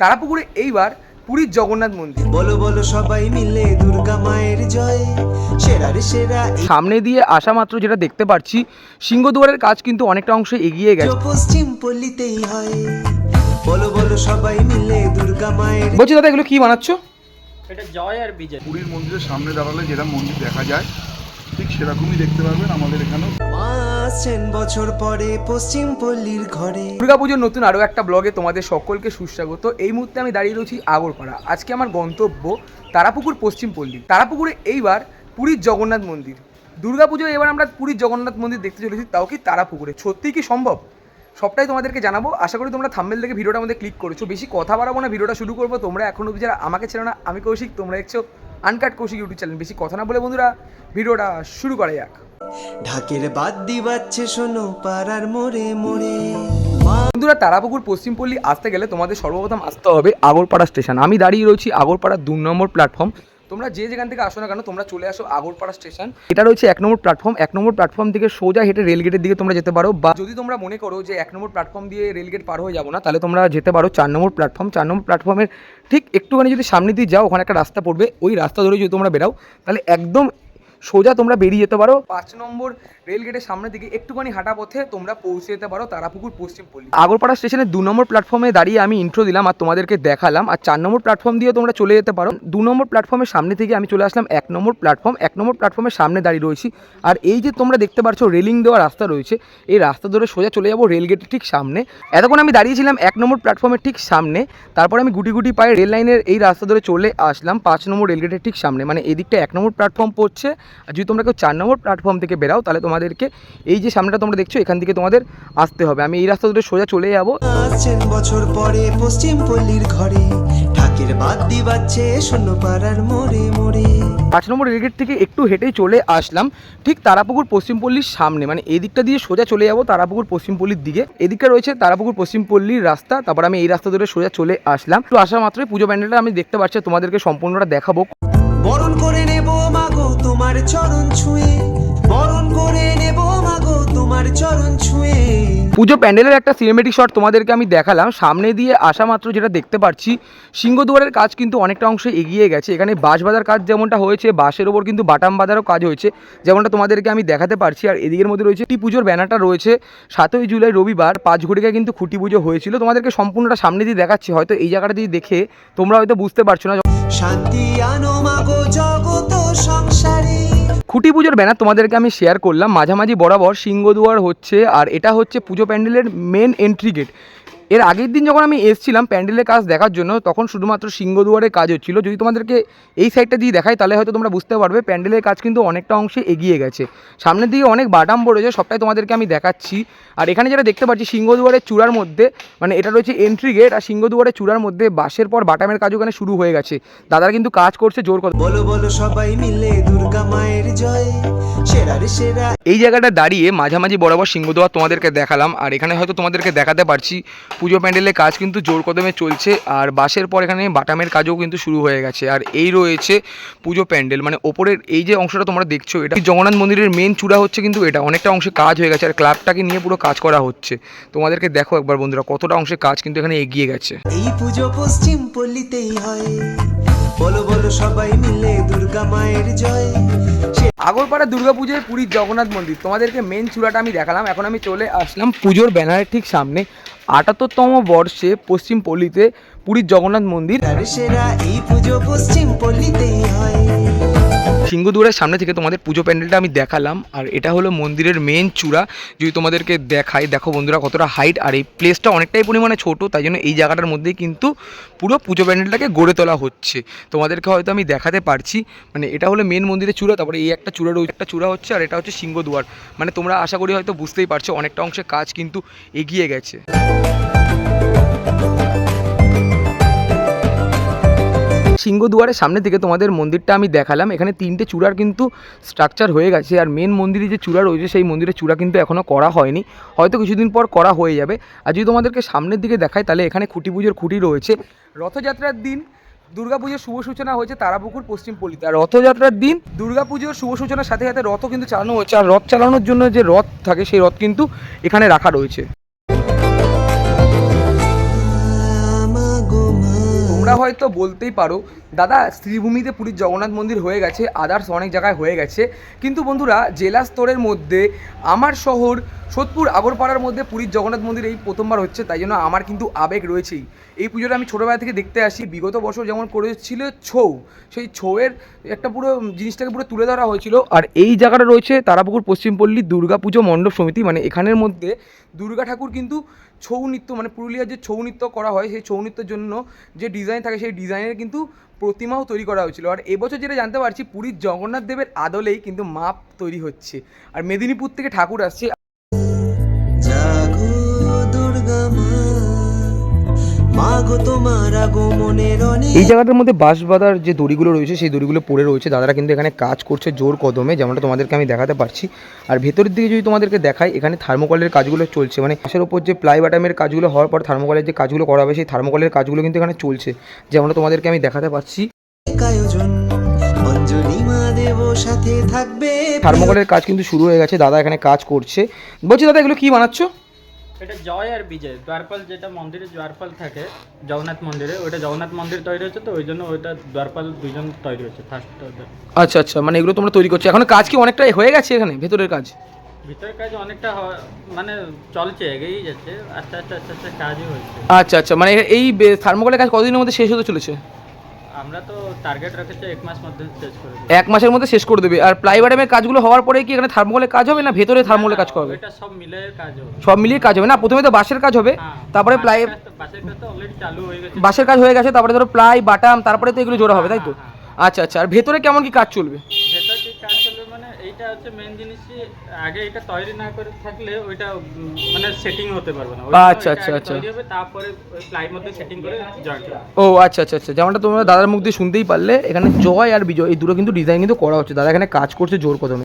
তারাপুকুরে এইবার পুরীর জগন্নাথ মন্দির। বলো বলো সবাই মিলে দুর্গা মায়ের জয়। সেরারে সেরা সামনে দিয়ে আসা মাত্র যেটা দেখতে পাচ্ছি সিংহদুয়ারের কাজ কিন্তু অনেকটা অংশে এগিয়ে গেছে। পশ্চিম পল্লীতেই হয়। বলো বলো সবাই মিলে দুর্গা মায়ের বলছি দাদা এগুলো কি বানাচ্ছ? এটা জয় আর বিজয়। পুরীর মন্দিরের সামনে দাঁড়ালে যেটা মন্দির দেখা যায় ঠিক সেরকমই দেখতে পারবেন আমাদের এখানেও। আসছেন বছর পরে পশ্চিম পল্লীর ঘরে। দুর্গাপুজোর নতুন আরও একটা ব্লগে তোমাদের সকলকে সুস্বাগত। এই মুহূর্তে আমি দাঁড়িয়ে রয়েছি আগরপাড়া। আজকে আমার গন্তব্য তারাপুকুর পশ্চিম পল্লী। তারাপুকুরে এইবার পুরীর জগন্নাথ মন্দির। দুর্গাপুজো এবার আমরা পুরীর জগন্নাথ মন্দির দেখতে চলেছি তাও কি তারাপুকুরে। সত্যিই কি সম্ভব? সবটাই তোমাদেরকে জানাব। আশা করি তোমরা থাম্বেল থেকে ভিডিওটা আমাদের ক্লিক করেছ। বেশি কথা বাড়াবো না ভিডিওটা শুরু করব। তোমরা এখনও অব্দি যারা আমাকে ছিল না আমি কৌশিক তোমরা দেখছ আনকাট কৌশিক ইউটিউব চ্যানেল বেশি কথা না বলে বন্ধুরা ভিডিওটা শুরু করা যাক। ঢাকের বাদ দিবাচ্ছে শোনো পাড়ার মোড়ে মোড়ে। বন্ধুরা তারাপুকুর পশ্চিমপল্লী আসতে গেলে তোমাদের সর্বপ্রথম আসতে হবে আগরপাড়া স্টেশন। আমি দাঁড়িয়ে রয়েছি আগরপাড়া দু নম্বর প্ল্যাটফর্ম তোমরা যে যেখান থেকে আসো না কেন, তোমরা চলে আসো আগরপাড়া স্টেশন। এটা রয়েছে এক নম্বর প্ল্যাটফর্ম এক নম্বর প্ল্যাটফর্ম থেকে সোজা হেঁটে রেলগেটের দিকে তোমরা যেতে পারো। বা যদি তোমরা মনে করো যে এক নম্বর প্ল্যাটফর্ম দিয়ে রেলগেট পার হয়ে যাব না, তাহলে তোমরা যেতে পারো চার নম্বর প্ল্যাটফর্ম চার নম্বর প্ল্যাটফর্মের ঠিক একটুখানি যদি সামনে দিয়ে যাও, ওখানে একটা রাস্তা পড়বে। ওই রাস্তা ধরে যদি তোমরা বেরাও তাহলে একদম সোজা তোমরা বেরিয়ে যেতে পারো। পাঁচ নম্বর রেল গেটের সামনে দিকে একটুখানি হাঁটা পথে তোমরা পৌঁছে যেতে পারো তারাপুকুর পশ্চিম পল্লী। আগরপাড়া স্টেশনের দু নম্বর প্ল্যাটফর্মে দাঁড়িয়ে আমি ইন্ট্রো দিলাম আর তোমাদেরকে দেখালাম। আর চার নম্বর প্ল্যাটফর্ম দিয়ে তোমরা চলে যেতে পারো। দু নম্বর প্ল্যাটফর্মের সামনে থেকে আমি চলে আসলাম এক নম্বর প্ল্যাটফর্ম। এক নম্বর প্ল্যাটফর্মের সামনে দাঁড়িয়ে রয়েছি। আর এই যে তোমরা দেখতে পাচ্ছ রেলিং দেওয়া রাস্তা রয়েছে এই রাস্তা ধরে সোজা চলে যাব রেল গেটের ঠিক সামনে। এতক্ষণ আমি দাঁড়িয়েছিলাম এক নম্বর প্ল্যাটফর্মের ঠিক সামনে। তারপর আমি গুটি গুটি পায়ে রেল লাইনের এই রাস্তা ধরে চলে আসলাম পাঁচ নম্বর রেল গেটের ঠিক সামনে। মানে এদিকটা এক নম্বর প্ল্যাটফর্ম পড়ছে। আর যদি তোমরা কেউ চার নম্বর প্ল্যাটফর্ম থেকে বেরাও তাহলে তোমাদেরকে এই যে সামনেটা তোমরা দেখছ এখান থেকে তোমাদের আসতে হবে। আমি এই রাস্তা ধরে সোজা চলে যাব। বছর পরে পশ্চিম পল্লীর ঘরে ঢাকের বাদ দিবাচ্ছে শূন্য পাড়ার মোড়ে মোড়ে। পাঁচ নম্বর রেলগেট থেকে একটু হেঁটেই চলে আসলাম। ঠিক তারাপুকুর পশ্চিমপল্লীর সামনে মানে এদিকটা দিয়ে সোজা চলে যাব তারাপুকুর পশ্চিমপল্লীর দিকে। এদিকটা রয়েছে তারাপুকুর পশ্চিমপল্লীর রাস্তা। তারপর আমি এই রাস্তা ধরে সোজা চলে আসলাম। তো আসা মাত্রই পুজো প্যান্ডেলটা আমি দেখতে পাচ্ছি তোমাদেরকে সম্পূর্ণটা দেখাবো। বরণ করে নেব মাগো তোমার চরণ ছুঁয়ে। বরণ করে নেব মাগো তোমার চরণ ছুঁয়ে। পুজো প্যান্ডেলের একটা সিনেমেটিক শট তোমাদেরকে আমি দেখালাম। সামনে দিয়ে আসা মাত্র যেটা দেখতে পাচ্ছি, সিংহদুয়ারের কাজ কিন্তু অনেকটা অংশে এগিয়ে গেছে। এখানে বাঁশ বাঁধার কাজ যেমনটা হয়েছে, বাঁশের ওপর কিন্তু বাটাম বাঁধারও কাজ হয়েছে, যেমনটা তোমাদেরকে আমি দেখাতে পারছি। আর এদিকের মধ্যে রয়েছে টি পুজোর ব্যানারটা রয়েছে। সাতই জুলাই রবিবার পাঁচ ঘটিকায় কিন্তু খুঁটি পুজো হয়েছিল। তোমাদেরকে সম্পূর্ণটা সামনে দিয়ে দেখাচ্ছি। হয়তো এই জায়গাটা দিয়ে দেখে তোমরা হয়তো বুঝতে পারছ না। শান্তি আনো মাগো জগত সংসারে। খুঁটি পুজোর ব্যানার তোমাদেরকে আমি শেয়ার করলাম। মাঝামাঝি বরাবর সিংহদুয়ার হচ্ছে আর এটা হচ্ছে পুজো প্যান্ডেলের মেন এন্ট্রি গেট এর আগের দিন যখন আমি এসেছিলাম প্যান্ডেলের কাজ দেখার জন্য তখন শুধুমাত্র সিংহদুয়ারের কাজ হচ্ছিল। যদি তোমাদেরকে এই সাইডটা দিয়ে দেখাই তাহলে হয়তো তোমরা বুঝতে পারবে প্যান্ডেলের কাজ কিন্তু অনেকটা অংশে এগিয়ে গেছে। সামনের দিকে অনেক বাটাম পড়েছে সবটাই তোমাদেরকে আমি দেখাচ্ছি। আর এখানে যেটা দেখতে পাচ্ছি সিংহদুয়ারের চূড়ার মধ্যে মানে এটা রয়েছে এন্ট্রি গেট আর সিংহদুয়ারের চূড়ার মধ্যে বাসের পর বাটামের কাজ ওখানে শুরু হয়ে গেছে। দাদারা কিন্তু কাজ করছে জোর কথা বলো বলো সবাই মিলে দুর্গা মায়ের জয় সেরারে সেরা। এই জায়গাটা দাঁড়িয়ে মাঝামাঝি বরাবর সিংহদুয়ার তোমাদেরকে দেখালাম আর এখানে হয়তো তোমাদেরকে দেখাতে পারছি পুজো প্যান্ডেলের কাজ কিন্তু জোর কদমে চলছে, আর বাসের পর এখানে বাটামের কাজও কিন্তু শুরু হয়ে গেছে। আর এই রয়েছে পুজো প্যান্ডেল মানে ওপরের এই যে অংশটা তোমরা দেখছ, এটা জগন্নাথ মন্দিরের মেন চূড়া হচ্ছে কিন্তু এটা। অনেকটা অংশে কাজ হয়ে গেছে, আর ক্লাবটাকে নিয়ে পুরো কাজ করা হচ্ছে। তোমাদেরকে দেখো একবার বন্ধুরা, কতটা অংশে কাজ কিন্তু এখানে এগিয়ে গেছে। এই পুজো পশ্চিম পল্লীতেই হয়। বলো বলো সবাই মিলে দুর্গা মায়ের জয়। আগরপাড়া দুর্গাপুজোয় পুরীর জগন্নাথ মন্দির। তোমাদেরকে মেন চূড়াটা আমি দেখালাম। এখন আমি চলে আসলাম পুজোর ব্যানারের ঠিক সামনে। আটাত্তরতম বর্ষে পশ্চিম পল্লীতে পুরীর জগন্নাথ মন্দির। সেরা এই পুজো পশ্চিম পল্লীতেই হয়। সিংহদুয়ারের সামনে থেকে তোমাদের পুজো প্যান্ডেলটা আমি দেখালাম, আর এটা হলো মন্দিরের মেন চূড়া। যদি তোমাদেরকে দেখাই, দেখো বন্ধুরা কতটা হাইট আর এই প্লেসটা অনেকটাই পরিমাণে ছোট, তাই জন্য এই জায়গাটার মধ্যেই কিন্তু পুরো পুজো প্যান্ডেলটাকে গড়ে তোলা হচ্ছে। তোমাদেরকে হয়তো আমি দেখাতে পারছি মানে এটা হলো মেন মন্দিরের চূড়া, তারপরে এই একটা চূড়া রয়েছে একটা চূড়া হচ্ছে, আর এটা হচ্ছে সিংহদুয়ার মানে তোমরা আশা করি হয়তো বুঝতেই পারছ, অনেকটা অংশে কাজ কিন্তু এগিয়ে গেছে। সিংহদুয়ারের সামনে থেকে তোমাদের মন্দিরটা আমি দেখালাম। এখানে তিনটে চূড়ার কিন্তু স্ট্রাকচার হয়ে গেছে। আর মেন মন্দিরে যে চূড়া রয়েছে, সেই মন্দিরের চূড়া কিন্তু এখনও করা হয়নি। হয়তো কিছুদিন পর করা হয়ে যাবে। আর যদি তোমাদেরকে সামনের দিকে দেখায় তাহলে এখানে খুঁটি পুজোর খুঁটি রয়েছে। রথযাত্রার দিন দুর্গাপুজোর শুভ সূচনা হয়েছে তারাপুকুর, পশ্চিম পল্লীতে। আর রথযাত্রার দিন দুর্গাপুজোর শুভ সূচনার সাথে সাথে রথও কিন্তু চালানো হচ্ছে আর রথ চালানোর জন্য যে রথ থাকে, সেই রথ কিন্তু এখানে রাখা রয়েছে। হয়তো বলতেই পারো দাদা, শ্রীভূমিতে পুরীর জগন্নাথ মন্দির হয়ে গেছে আদার্স অনেক জায়গায় হয়ে গেছে। কিন্তু বন্ধুরা, জেলা স্তরের মধ্যে, আমার শহর সোদপুর আগরপাড়ার মধ্যে পুরীর জগন্নাথ মন্দির এই প্রথমবার হচ্ছে, তাই জন্য আমার কিন্তু আবেগ রয়েছেই। এই পুজোটা আমি ছোটোবেলা থেকে দেখতে আসি, বিগত বছর যেমন করেছিল ছৌ, সেই ছৌয়ের একটা পুরো জিনিসটাকে পুরো তুলে ধরা হয়েছিল। আর এই জায়গাটা রয়েছে তারাপুকুর, পশ্চিমপল্লী দুর্গা পুজো মণ্ডপ সমিতি মানে এখানের মধ্যে দুর্গা ঠাকুর কিন্তু ছৌ নৃত্য মানে পুরুলিয়ার যে ছৌ নৃত্য করা হয়, সেই ছৌ নৃত্যের জন্য যে ডিজাইন থাকে, সেই ডিজাইনের কিন্তু প্রতিমাও তৈরি করা হয়েছিল। আর এবছর যেটা জানতে পারছি, পুরীর জগন্নাথ দেবের আদলেই কিন্তু মাপ তৈরি হচ্ছে। আর মেদিনীপুর থেকে ঠাকুর আসছে। এই জায়গাটার মধ্যে বাঁশ বাঁধার যে দড়িগুলো রয়েছে সেই দড়িগুলো পড়ে রয়েছে। দাদারা কিন্তু এখানে কাজ করছে জোর কদমে যেমনটা তোমাদেরকে আমি দেখাতে পারছি। আর ভেতরের দিকে যদি তোমাদেরকে দেখাই এখানে থার্মোকলের কাজগুলো চলছে। মানে পাশের ওপর যে প্লাই বাটামের কাজগুলো হওয়ার পর থার্মোকলের যে কাজগুলো করা হবে সেই থার্মোকলের কাজগুলো কিন্তু এখানে চলছে। যেমনটা তোমাদেরকে আমি দেখাতে পারছি। থার্মোকলের কাজ কিন্তু শুরু হয়ে গেছে। দাদা এখানে কাজ করছে। বলছি দাদা এগুলো কি বানাচ্ছ? এটা জয় আর বিজয়। দ্বারপাল যেটা মন্দিরে দ্বারপাল থাকে জগন্নাথ মন্দিরে ওইটা জগন্নাথ মন্দির তৈরি হচ্ছে তো ওই জন্য ওইটা দ্বারপাল দুজন তৈরি হচ্ছে ফার্স্ট আচ্ছা আচ্ছা মানে এগুলো তোমরা তৈরি করছ। এখন কাজ কি অনেকটা হয়ে গেছে এখানে ভেতরের কাজ? ভিতরের কাজ অনেকটা মানে চলছে এগিয়েই যাচ্ছে আস্তে আস্তে আস্তে আস্তে কাজই হচ্ছে। আচ্ছা আচ্ছা মানে এই থার্মোকলের কাজ কতদিনের মধ্যে শেষ হতে চলেছে? আমরা তো টার্গেট রেখেছি এক মাস মধ্যে শেষ করে দেব। এক মাসের মধ্যে শেষ করে দেবে। আর প্লাই বাটামের কাজগুলো হওয়ার পরে কি এখানে থার্মোকলের কাজ হবে না ভেতরে থার্মোকলের কাজ করবে? এটা সব মিলে কাজ হবে। সব মিলিয়ে কাজ হবে না? প্রথমে তো বাঁশের কাজ হবে হ্যাঁ, তারপরে প্লাই বাসের কাজ তো- বাসের কাজ তো অলরেডি চালু হয়ে গেছে। বাঁশের কাজ হয়ে গেছে তারপরে ধরো প্লাই বাটাম তারপরে তো এগুলো জোড়া হবে তাই তো? আচ্ছা আচ্ছা। আর ভেতরে কেমন কি কাজ চলবে ভেতর কি কাজ চলবে মানে এইটা হচ্ছে মেন জিনিসই আগে এটা তৈরি না করে থাকলে ওইটা মানে সেটিং হতে পারবে না। আচ্ছা, আচ্ছা, আচ্ছা। তৈরি হবে তারপরে প্লাই মধ্যে সেটিং করে জয়েন ও আচ্ছা আচ্ছা আচ্ছা। যেমনটা তোমরা দাদার মুখ দিয়ে শুনতেই পারলে এখানে জয় আর বিজয় এই দুটো কিন্তু ডিজাইন কিন্তু করা হচ্ছে। দাদা এখানে কাজ করছে জোর কদমে।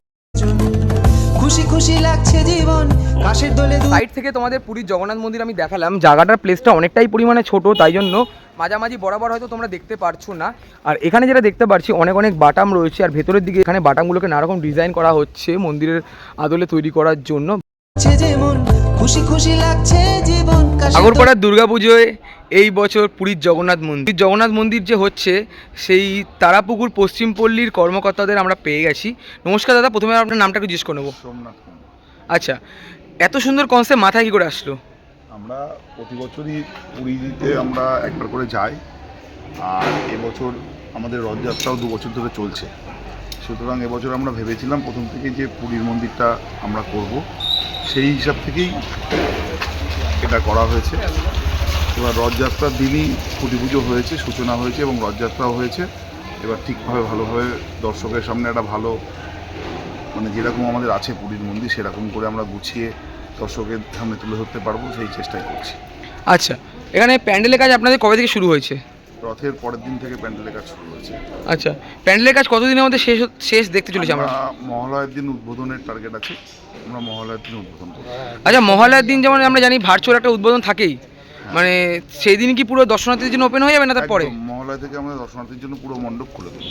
খুশি খুশি লাগছে জীবন। কাশের দোলে সাইড থেকে তোমাদের পুরীর জগন্নাথ মন্দির আমি দেখালাম। জায়গাটার প্লেসটা অনেকটাই পরিমাণে ছোট তাই জন্য মাঝামাঝি বরাবর হয়তো তোমরা দেখতে পারছ না। আর এখানে যেটা দেখতে পাচ্ছি অনেক অনেক বাটাম রয়েছে আর ভেতরের দিকে এখানে বাটামগুলোকে নানা রকম ডিজাইন করা হচ্ছে মন্দিরের আদলে তৈরি করার জন্য। খুশি খুশি লাগছে জীবন আগরপাড়ার দুর্গাপুজোয় এই বছর পুরীর জগন্নাথ মন্দির। জগন্নাথ মন্দির যে হচ্ছে সেই তারাপুকুর পশ্চিমপল্লীর কর্মকর্তাদের আমরা পেয়ে গেছি। নমস্কার দাদা প্রথমে আপনার নামটা একটু জিজ্ঞেস করে নেব। আচ্ছা এত সুন্দর কনসেপ্ট মাথায় কী করে আসলো? আমরা প্রতি বছরই পুরীতে আমরা একবার করে যাই। আর এবছর আমাদের রথযাত্রাও দু বছর ধরে চলছে। সুতরাং এবছর আমরা ভেবেছিলাম প্রথম থেকে যে পুরীর মন্দিরটা আমরা করব, সেই হিসাব থেকেই এটা করা হয়েছে। এবার রথযাত্রার দিনই খুঁটি পুজো হয়েছে, সূচনা হয়েছে এবং রথযাত্রাও হয়েছে। এবার ঠিকভাবে ভালোভাবে দর্শকের সামনে একটা ভালো মানে যেরকম আমাদের আছে পুরীর মন্দির, সেরকম করে আমরা গুছিয়ে দর্শকের সামনে তুলে ধরতে পারব সেই চেষ্টাই করছি। আচ্ছা এখানে প্যান্ডেলের কাজ আপনাদের কবে থেকে শুরু হয়েছে? রথের পরের দিন থেকে প্যান্ডেলের কাজ শুরু হয়েছে। আচ্ছা প্যান্ডেলের কাজ কতদিনের মধ্যে শেষ শেষ দেখতে চলেছি আমরা? মহালয়ের দিন উদ্বোধনের টার্গেট আছে আমরা মহালয়ের দিন উদ্বোধন করব। আচ্ছা মহালয়ার দিন যেমন আমরা জানি ভার্চুয়াল একটা উদ্বোধন থাকেই। মানে সেই দিন কি পুরো দর্শনার্থীদের জন্য ওপেন হয়ে যাবে না তারপরে একদম, থেকে আমরা দর্শনার্থীর জন্য পুরো মণ্ডপ খুলে দেবো।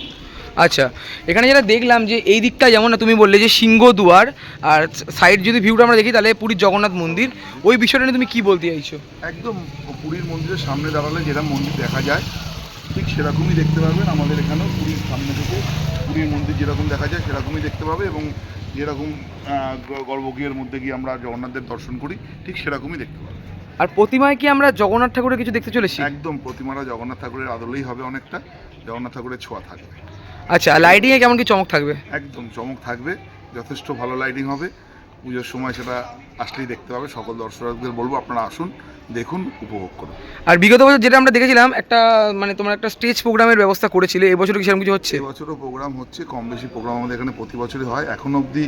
আচ্ছা এখানে যেটা দেখলাম যে এই দিকটা যেমন না তুমি বললে যে সিংহ দুয়ার আর সাইড যদি ভিউটা আমরা দেখি তাহলে পুরীর জগন্নাথ মন্দির। ওই বিষয়টা নিয়ে তুমি কি বলতে চাইছো? একদম পুরীর মন্দিরের সামনে দাঁড়ালে যেরকম মন্দির দেখা যায় ঠিক সেরকমই দেখতে পাবেন আমাদের এখানেও পুরীর সামনে থেকে পুরীর মন্দির যেরকম দেখা যায় সেরকমই দেখতে পাবে এবং যেরকম গর্ভগৃহের মধ্যে গিয়ে আমরা জগন্নাথদের দর্শন করি ঠিক সেরকমই দেখতে পাবে। আর প্রতিমায় কি আমরা জগন্নাথ ঠাকুরের কিছু দেখতে চলেছি? একদম প্রতিমারা জগন্নাথ ঠাকুরের আদলেই হবে অনেকটা। জগন্নাথ ঠাকুরের ছোঁয়া থাকবে। আচ্ছা লাইটিংয়ে কেমন কি চমক থাকবে? একদম চমক থাকবে। যথেষ্ট ভালো লাইটিং হবে। পুজোর সময় সেটা আসলেই দেখতে পাবে। সকল দর্শকদের বলব আপনারা আসুন দেখুন উপভোগ করুন। আর বিগত বছর যেটা আমরা দেখেছিলাম একটা মানে তোমার একটা স্টেজ প্রোগ্রামের ব্যবস্থা করেছিলে। এবছর কি সেরকম কিছু হচ্ছে? এবছরও প্রোগ্রাম হচ্ছে কম বেশি প্রোগ্রাম আমাদের এখানে প্রতি বছরই হয়। এখন অবধি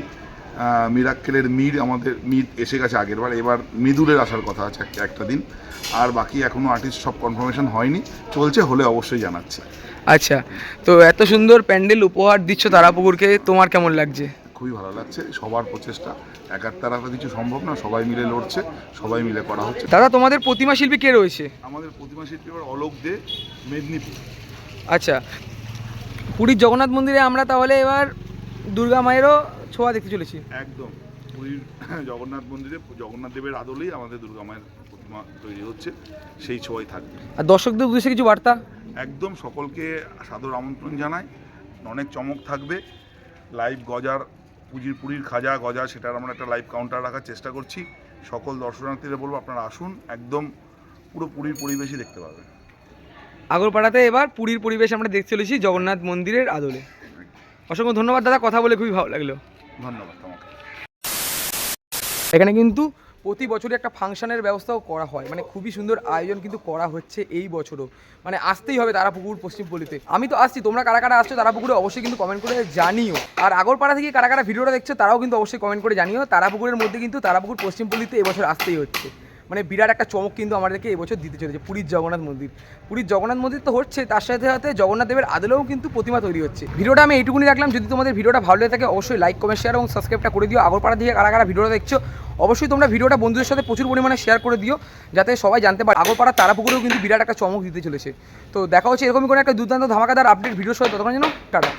মিরাক্কেলের মির আমাদের মির এসে গেছে আগেরবার এবার মৃদুলের আসার কথা আছে একটা একটা দিন। আর বাকি এখনও আর্টিস্ট সব কনফার্মেশন হয়নি চলছে হলে অবশ্যই জানাচ্ছি। আচ্ছা তো এত সুন্দর প্যান্ডেল উপহার দিচ্ছ তারাপুকুরকে তোমার কেমন লাগছে? খুবই ভালো লাগছে সবার প্রচেষ্টা। একার তারা কিছু সম্ভব না সবাই মিলে লড়ছে সবাই মিলে করা হচ্ছে। দাদা তোমাদের প্রতিমা শিল্পী কে রয়েছে? আমাদের প্রতিমা শিল্পী এবার অলোক দে মেদিনীপুর। আচ্ছা পুরীর জগন্নাথ মন্দিরে আমরা তাহলে এবার দুর্গা মায়েরও ছোঁয়া দেখতে চলেছি। একদম। পুরীর জগন্নাথ মন্দিরে জগন্নাথ দেবের আদলেই আমাদের দুর্গা মায়ের প্রতিমা তৈরি হচ্ছে সেই ছোঁয়াই থাকবে। আর দর্শকদের উদ্দেশ্যে কিছু বার্তা? একদম সকলকে সাদর আমন্ত্রণ জানাই। অনেক চমক থাকবে। লাইভ গজার পুজির পুরীর খাজা গজা সেটার আমরা একটা লাইভ কাউন্টার রাখার চেষ্টা করছি। সকল দর্শনার্থীদের বলব আপনারা আসুন একদম পুরো পুরীর পরিবেশই দেখতে পাবেন। আগরপাড়াতে এবার পুরীর পরিবেশ আমরা দেখতে চলেছি জগন্নাথ মন্দিরের আদলে। অসংখ্য ধন্যবাদ দাদা কথা বলে খুবই ভালো লাগল। ধন্যবাদ তোমাকে। এখানে কিন্তু প্রতি বছরই একটা ফাংশনের ব্যবস্থাও করা হয়। মানে খুবই সুন্দর আয়োজন কিন্তু করা হচ্ছে এই বছরও। মানে আসতেই হবে তারাপুকুর পশ্চিমপল্লিতে আমি তো আসছি, তোমরা কারা কারা আসছো তারাপুকুরে অবশ্যই কিন্তু কমেন্ট করে জানিও। আর আগরপাড়া থেকে কারা কারা ভিডিওটা দেখছ তারাও কিন্তু অবশ্যই কমেন্ট করে জানিও। তারাপুকুরের মধ্যে কিন্তু তারাপুকুর পশ্চিমপল্লিতে এবছর আসতেই হচ্ছে। মানে বিরাট একটা চমক কিন্তু আমাদেরকে এবছর দিতে চলেছে, পুরীর জগন্নাথ মন্দির। পুরীর জগন্নাথ মন্দির তো হচ্ছে, তার সাথে সাথে জগন্নাথ দেবের আদলেও কিন্তু প্রতিমা তৈরি হচ্ছে। ভিডিওটা আমি এইটুকুনি রাখলাম, যদি তোমাদের ভিডিওটা ভালো লেগে থাকে অবশ্যই লাইক কমেন্ট শেয়ার এবং সাবস্ক্রাইবটা করে দিও। আগরপাড়া দিয়ে কারা কারা ভিডিওটা দেখছ, অবশ্যই তোমরা ভিডিওটা বন্ধুদের সাথে প্রচুর পরিমাণে শেয়ার করে দিও, যাতে সবাই জানতে পারে। আগরপাড়া তারাপুকুরেও কিন্তু বিরাট একটা চমক দিতে চলেছে। তো দেখা হচ্ছে এরকমই কোনো একটা দুর্দান্ত ধামাকাদার আপডেট ভিডিওর সাথে ততক্ষণ যেন টাটা।